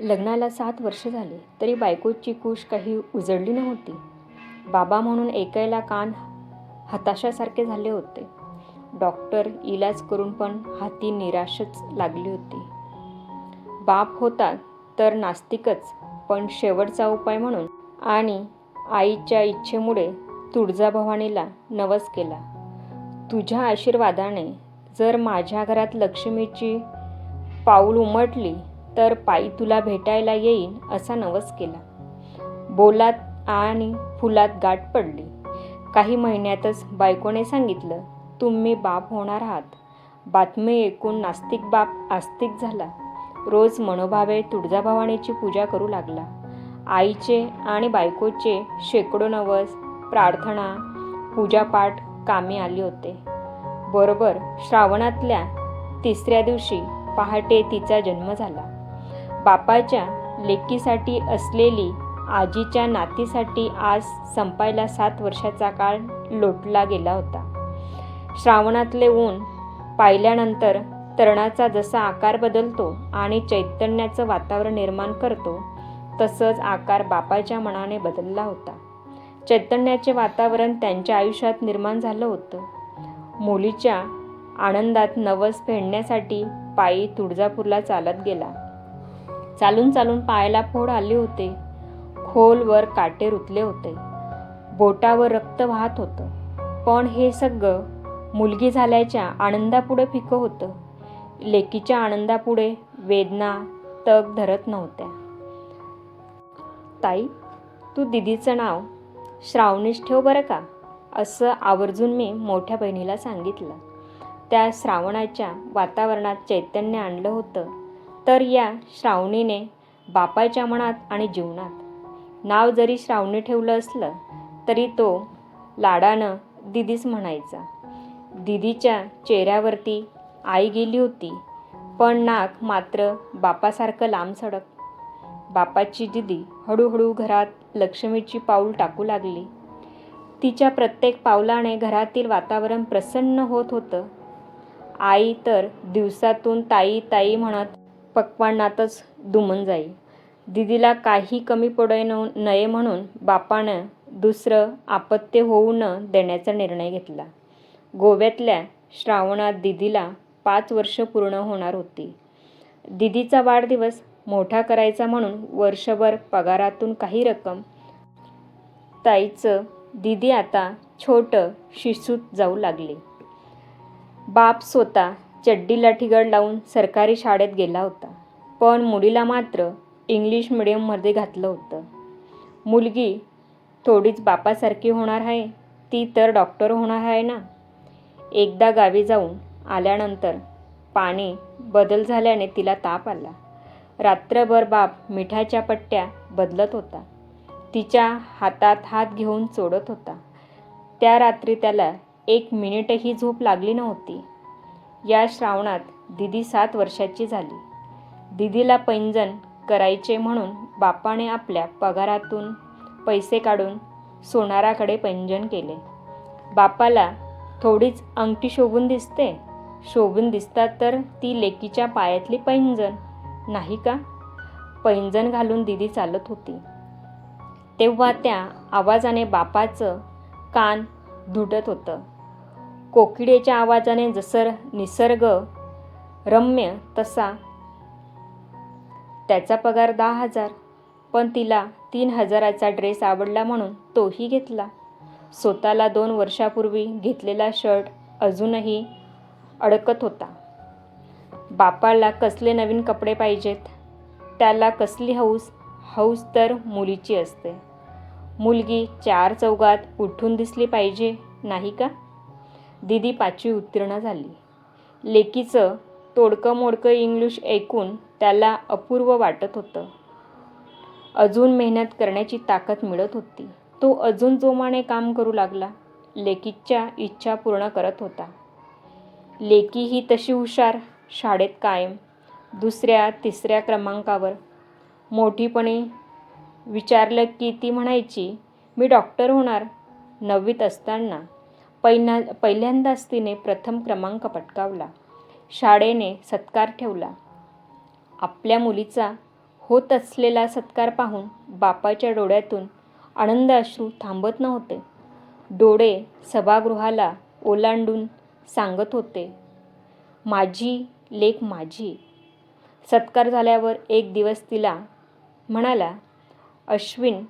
लग्नाला सात वर्ष झाली तरी बायकोची कुश काही उजळली नव्हती. बाबा म्हणून ऐकायला कान हताशासारखे झाले होते. डॉक्टर इलाज करून पण हाती निराशच लागली होती. बाप होता तर नास्तिकच पण शेवटचा उपाय म्हणून आणि आईच्या इच्छेमुळे तुळजाभवानीला नवस केला. तुझ्या आशीर्वादाने जर माझ्या घरात लक्ष्मीची पाऊल उमटली तर पायी तुला भेटायला येईन असा नवस केला. बोलात आणि फुलात गाठ पडली. काही महिन्यातच बायकोने सांगितलं तुम्ही बाप होणार आहात. बातमी ऐकून नास्तिक बाप आस्तिक झाला. रोज मनोभावे तुळजाभवानीची पूजा करू लागला. आईचे आणि बायकोचे शेकडो नवस प्रार्थना पूजापाठ कामी आले होते. बरोबर श्रावणातल्या तिसऱ्या दिवशी पहाटे तिचा जन्म झाला. बापाच्या लेकीसाठी असलेली आजीच्या नातीसाठी आज संपायला सात वर्षाचा काळ लोटला गेला होता. श्रावणातले ऊन पाहिल्यानंतर तरणाचा जसा आकार बदलतो आणि चैतन्याचं वातावरण निर्माण करतो तसंच आकार बापाच्या मनाने बदलला होता. चैतन्याचे वातावरण त्यांच्या आयुष्यात निर्माण झालं होतं. मुलीच्या आनंदात नवस फेडण्यासाठी पायी तुळजापूरला चालत गेला. चालून चालून पायाला फोड आले होते. खोलवर काटे रुतले होते. बोटावर रक्त वाहत होतं. पण हे सगळं मुलगी झाल्याच्या आनंदापुढे फिकं होतं. लेकीच्या आनंदापुढे वेदना तग धरत नव्हत्या. ताई तू दिदीचं नाव श्रावणीच ठेव बरं का? असं आवर्जून मी मोठ्या बहिणीला सांगितलं. त्या श्रावणाच्या वातावरणात चैतन्य आणलं होतं. तर या श्रावणीने बापाच्या मनात आणि जीवनात नाव जरी श्रावणी ठेवलं असलं तरी तो लाडानं दिदीच म्हणायचा. दिदीच्या चेहऱ्यावरती आई गेली होती पण नाक मात्र बापासारखं लांब सडक. बापाची दिदी हळूहळू घरात लक्ष्मीची पाऊल टाकू लागली. तिच्या प्रत्येक पावलाने घरातील वातावरण प्रसन्न होत होतं. आई तर दिवसातून ताई ताई म्हणत पक्वान्नातच दुमून जाई. दिदीला काही कमी पडू न नये म्हणून बापानं दुसरं आपत्य होऊ न देण्याचा निर्णय घेतला. गोव्यातल्या श्रावणात दिदीला पाच वर्ष पूर्ण होणार होती. दिदीचा वाढदिवस मोठा करायचा म्हणून वर्षभर पगारातून काही रक्कम ताईचं दिदी आता छोटं शिसूत जाऊ लागली. बाप स्वतः चड्डी लाठीगड लावून सरकारी शाळेत गेला होता. पण मुलीला मात्र इंग्लिश मिडियममध्ये घातलं होतं. मुलगी थोडीच बापासारखी होणार आहे ती तर डॉक्टर होणार आहे ना? एकदा गावी जाऊन आल्यानंतर पाणी बदल झाल्याने तिला ताप आला. रात्रभर बाप मिठाच्या पट्ट्या बदलत होता. तिच्या हातात हात घेऊन चोडत होता. त्या रात्री त्याला एक मिनिटही झोप लागली नव्हती. या श्रावणात दिदी सात वर्षाची झाली. दिदीला पैंजण करायचे म्हणून बापाने आपल्या पगारातून पैसे काढून सोनाराकडे पैंजण केले. बापाला थोडीच अंगठी शोभून दिसते. शोभून दिसतात तर ती लेकीच्या पायातली पैंजण नाही का? पैंजण घालून दिदी चालत होती. तेव्हा त्या आवाजाने बापाचं कान धुटत होतं. कोकिडेच्या आवाजाने जसं निसर्ग रम्य तसा. त्याचा पगार दहा हजार पण तिला तीन हजाराचा ड्रेस आवडला म्हणून तोही घेतला. स्वतःला दोन वर्षापूर्वी घेतलेला शर्ट अजूनही अडकत होता. बापाला कसले नवीन कपडे पाहिजेत? त्याला कसली हौस? हौस तर मुलीची असते. मुलगी चार चौघात उठून दिसली पाहिजे नाही का? दिदी पाचवी उत्तीर्ण झाली. लेकीचं तोडकं मोडकं इंग्लिश ऐकून त्याला अपूर्व वाटत होतं. अजून मेहनत करण्याची ताकद मिळत होती. तो अजून जोमाने काम करू लागला. लेकीच्या इच्छा पूर्ण करत होता. लेकी ही तशी हुशार शाळेत कायम दुसऱ्या तिसऱ्या क्रमांकावर. मोठीपणे विचारलं की ती म्हणायची मी डॉक्टर होणार नववीत असताना पहिना पहिल्यांदाच तिने प्रथम क्रमांक पटकावला. शाळेने सत्कार ठेवला. आपल्या मुलीचा होत असलेला सत्कार पाहून बापाच्या डोळ्यातून आनंद अश्रू थांबत नव्हते. डोळे सभागृहाला ओलांडून सांगत होते माझी लेख माझी. सत्कार झाल्यावर एक दिवस तिला म्हणाला अश्विन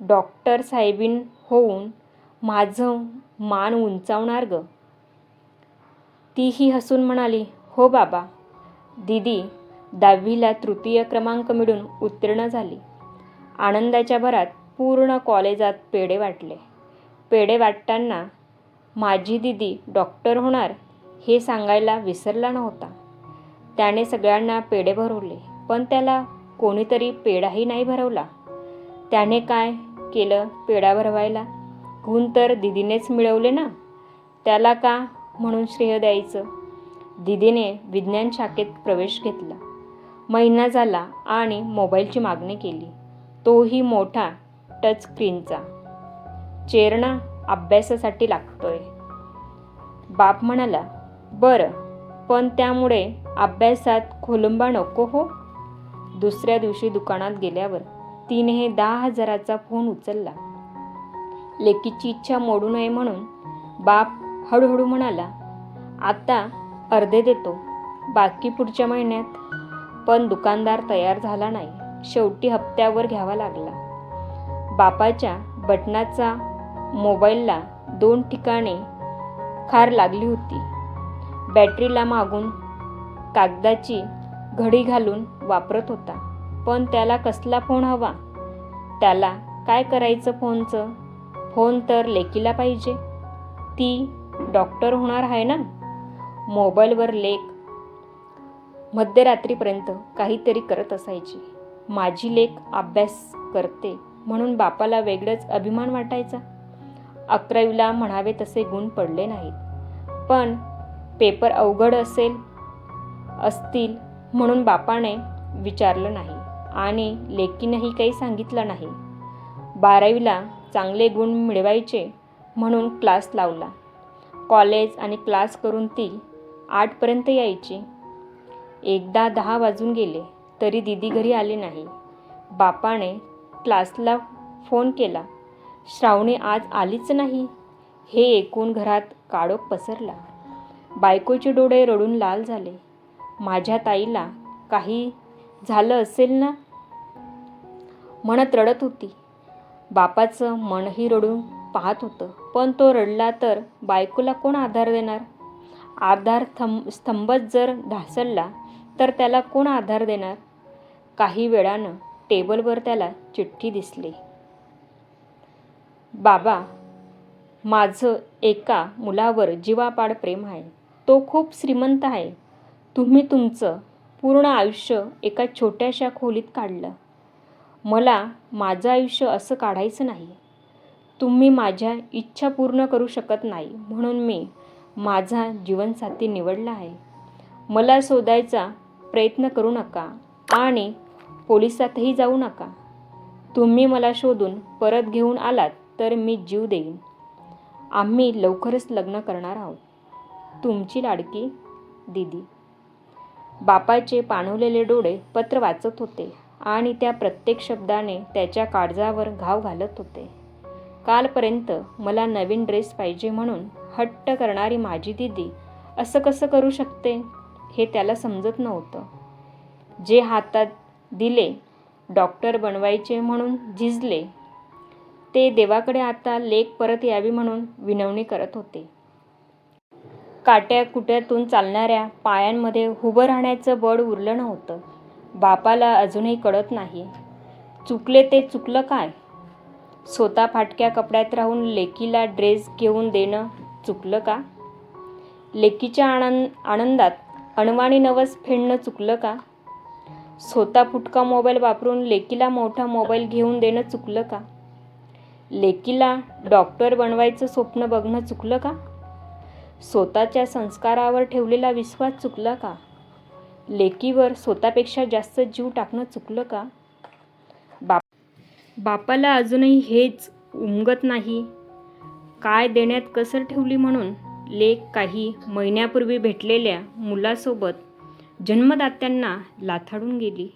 डॉक्टर साहेबीन होऊन माझं मान उंचावणार ग. तीही हसून म्हणाली हो बाबा. दिदी दहावीला तृतीय क्रमांक मिळून उत्तीर्ण झाली. आनंदाच्या भरात पूर्ण कॉलेजात पेढे वाटले. पेढे वाटताना माझी दिदी डॉक्टर होणार हे सांगायला विसरला नव्हता. त्याने सगळ्यांना पेढे भरवले पण त्याला कोणीतरी पेढाही नाही भरवला. त्याने काय केलं पेढा भरवायला? गुण तर दिदीनेच मिळवले ना? त्याला का म्हणून श्रेय द्यायचं? दिदीने विज्ञान शाखेत प्रवेश घेतला. महिना झाला आणि मोबाईलची मागणी केली. तोही मोठा टच स्क्रीनचा. चेरणा अभ्यासासाठी लागतोय. बाप म्हणाला बरं पण त्यामुळे अभ्यासात खोलंबा नको हो. दुसऱ्या दिवशी दुकानात गेल्यावर तिने दहा हजाराचा फोन उचलला. लेकीची इच्छा मोडू नये म्हणून बाप हळूहळू म्हणाला आता अर्धे देतो बाकी पुढच्या महिन्यात. पण दुकानदार तयार झाला नाही. शेवटी हप्त्यावर घ्यावा लागला. बापाच्या बटनाचा मोबाईलला दोन ठिकाणे खार लागली होती. बॅटरीला मागून कागदाची घडी घालून वापरत होता. पण त्याला कसला फोन हवा? त्याला काय करायचं फोनचं? फोन तर लेकीला पाहिजे. ती डॉक्टर होणार आहे ना? मोबाईलवर लेख. मध्यरात्रीपर्यंत काहीतरी करत असायची. माझी लेख अभ्यास करते म्हणून बापाला वेगळंच अभिमान वाटायचा. अकरावीला म्हणावे तसे गुण पडले नाहीत. पण पेपर अवघड असेल असतील म्हणून बापाने विचारलं नाही आणि लेकीनंही काही सांगितलं नाही. बारावीला चांगले गुण मिळवायचे म्हणून क्लास लावला. कॉलेज आणि क्लास करून ती आठपर्यंत यायची. एकदा दहा वाजून गेले तरी दिदी घरी आली नाही. बापाने क्लासला फोन केला श्रावणी आज आलीच नाही. हे ऐकून घरात काळोख पसरला. बायकोचे डोळे रडून लाल झाले. माझ्या ताईला काही झालं असेल ना? म्हणत रडत होती. बापाचं मनही रडून पाहत होतं. पण तो रडला तर बायकोला कोण आधार देणार? आधार थंब स्तंभच जर ढासळला तर त्याला कोण आधार देणार? काही वेळानं टेबलवर त्याला चिठ्ठी दिसली. बाबा माझं एका मुलावर जीवापाड प्रेम आहे. तो खूप श्रीमंत आहे. तुम्ही तुमचं पूर्ण आयुष्य एका छोट्याशा खोलीत काढलं. मला माझं आयुष्य असं काढायचं नाही. तुम्ही माझ्या इच्छा पूर्ण करू शकत नाही म्हणून मी माझा जीवनसाथी निवडला आहे. मला शोधायचा प्रयत्न करू नका आणि पोलिसातही जाऊ नका. तुम्ही मला शोधून परत घेऊन आलात तर मी जीव देईन. आम्ही लवकरच लग्न करणार आहोत. तुमची लाडकी दिदी. बापाचे पाणवलेले डोळे पत्र वाचत होते. आणि त्या प्रत्येक शब्दाने त्याच्या काळजावर घाव घालत होते. कालपर्यंत मला नवीन ड्रेस पाहिजे म्हणून हट्ट करणारी माझी दिदी असं कसं करू शकते हे त्याला समजत नव्हतं. जे हातात दिले डॉक्टर बनवायचे म्हणून झिजले ते देवाकडे आता लेख परत यावी म्हणून विनवणी करत होते. काट्या कुट्यातून चालणाऱ्या पायांमध्ये उभं राहण्याचं बळ उरलं नव्हतं. बापाला अजूनही कळत नाही. चुकले ते चुकलं काय? स्वतः फाटक्या कपड्यात राहून लेकीला ड्रेस घेऊन देणं चुकलं का? लेकीच्या आनंद आनंदात अणवाणी नवस फेडणं चुकलं का? स्वतः फुटका मोबाईल वापरून लेकीला मोठा मोबाईल घेऊन देणं चुकलं का? लेकीला डॉक्टर बनवायचं स्वप्न बघणं चुकलं का? स्वतःच्या संस्कारावर ठेवलेला विश्वास चुकला का? लेकीवर स्वतःपेक्षा जास्त जीव टाकणं चुकलं का? बाप बापाला अजूनही हेच उमगत नाही. काय देण्यात कसर ठेवली म्हणून? लेक काही महिन्यापूर्वी भेटलेल्या मुलासोबत जन्मदात्यांना लाथाडून गेली.